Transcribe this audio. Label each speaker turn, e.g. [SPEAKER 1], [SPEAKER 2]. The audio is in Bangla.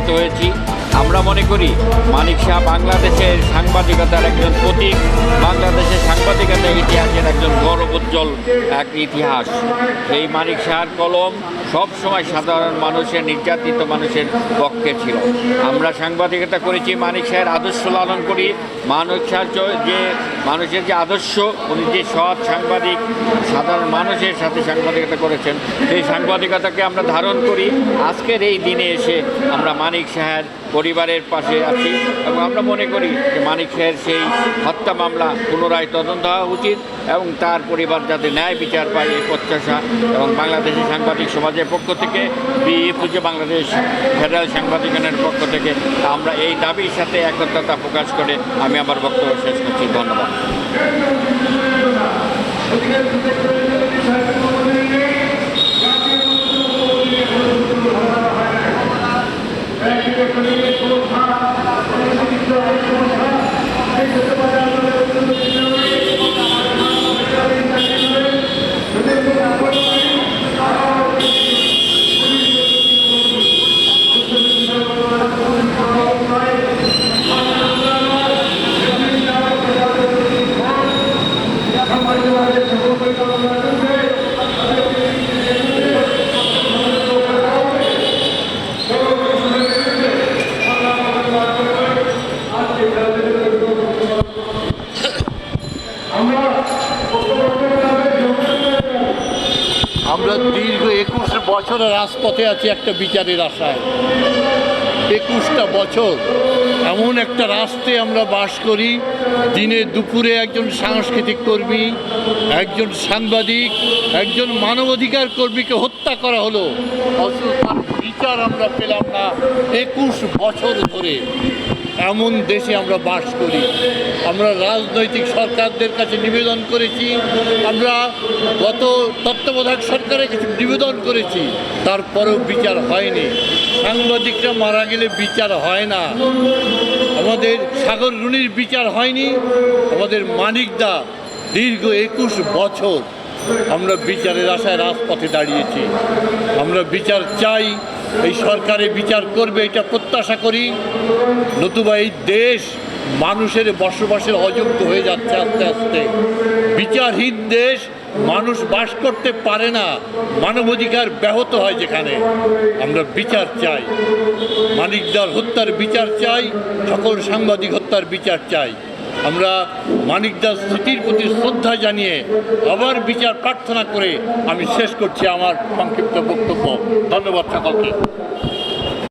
[SPEAKER 1] সমবেত হয়েছি। আমরা মনে করি মানিক শাহ বাংলাদেশের সাংবাদিকতার একজন প্রতীক বাংলাদেশের সাংবাদিকতার ইতিহাসের একজন গৌরব উজ্জ্বল এক ইতিহাস। এই মানিক শাহর কলম সব সময় সাধারণ মানুষের, নির্যাতিত মানুষের পক্ষে ছিল। আমরা সাংবাদিকতা করেছি মানিক শাহের আদর্শ লালন করি। মানিক শাহ যে মানুষের যে আদর্শ, উনি যে সৎ সাংবাদিক, সাধারণ মানুষের সাথে সাংবাদিকতা করেছেন, সেই সাংবাদিকতাকে আমরা ধারণ করি। আজকের এই দিনে এসে আমরা মানিক শাহের পরিবারের পাশে আছি এবং আমরা মনে করি যে মানিক শাহের সেই হত্যা মামলা পুনরায় তদন্ত হওয়া উচিত এবং তার পরিবার যাতে ন্যায় বিচার পায় এই প্রত্যাশা এবং বাংলাদেশের সাংবাদিক সমাজের পক্ষ থেকে বিএফুজে বাংলাদেশ ফেডারেল সাংবাদিক ইউনিয়নের পক্ষ থেকে আমরা এই দাবির সাথে একত্রতা প্রকাশ করে আমি আমার বক্তব্য শেষ করছি। ধন্যবাদ।
[SPEAKER 2] আমরা দীর্ঘ একুশ বছরের রাজপথে আছি একটা বিচারের আশায়। একুশটা বছর এমন একটা রাষ্ট্রে আমরা বাস করি, দিনে দুপুরে একজন সাংস্কৃতিক কর্মী, একজন সাংবাদিক, একজন মানবাধিকার কর্মীকে হত্যা করা হলো। বিচার আমরা পেলাম না। একুশ বছর ধরে এমন দেশে আমরা বাস করি। আমরা রাজনৈতিক সরকারদের কাছে নিবেদন করেছি। আমরা গত তত্ত্বাবধায়ক সরকারের কাছে নিবেদন করেছি। তারপরেও বিচার হয়নি। সাংবাদিকরা মারা গেলে বিচার হয় না। আমাদের সাগর রুনির বিচার হয়নি। আমাদের মানিকদা দীর্ঘ একুশ বছর আমরা বিচারের আশায় রাজপথে দাঁড়িয়েছি। আমরা বিচার চাই। এই সরকারে বিচার করবে, এটা প্রত্যাশা করি। নতুবা এই দেশ মানুষের বসবাসের অযোগ্য হয়ে যাচ্ছে আস্তে আস্তে। বিচারহীন দেশ মানুষ বাস করতে পারে না, মানবাধিকার ব্যাহত হয় যেখানে। আমরা বিচার চাই। মানিকদার হত্যার বিচার চাই, সকল সাংবাদিক হত্যার বিচার চাই। আমরা মানিকদার স্মৃতির প্রতি শ্রদ্ধা জানিয়ে আবার বিচার প্রার্থনা করে আমি শেষ করছি আমার সংক্ষিপ্ত বক্তব্য। ধন্যবাদ সকলকে।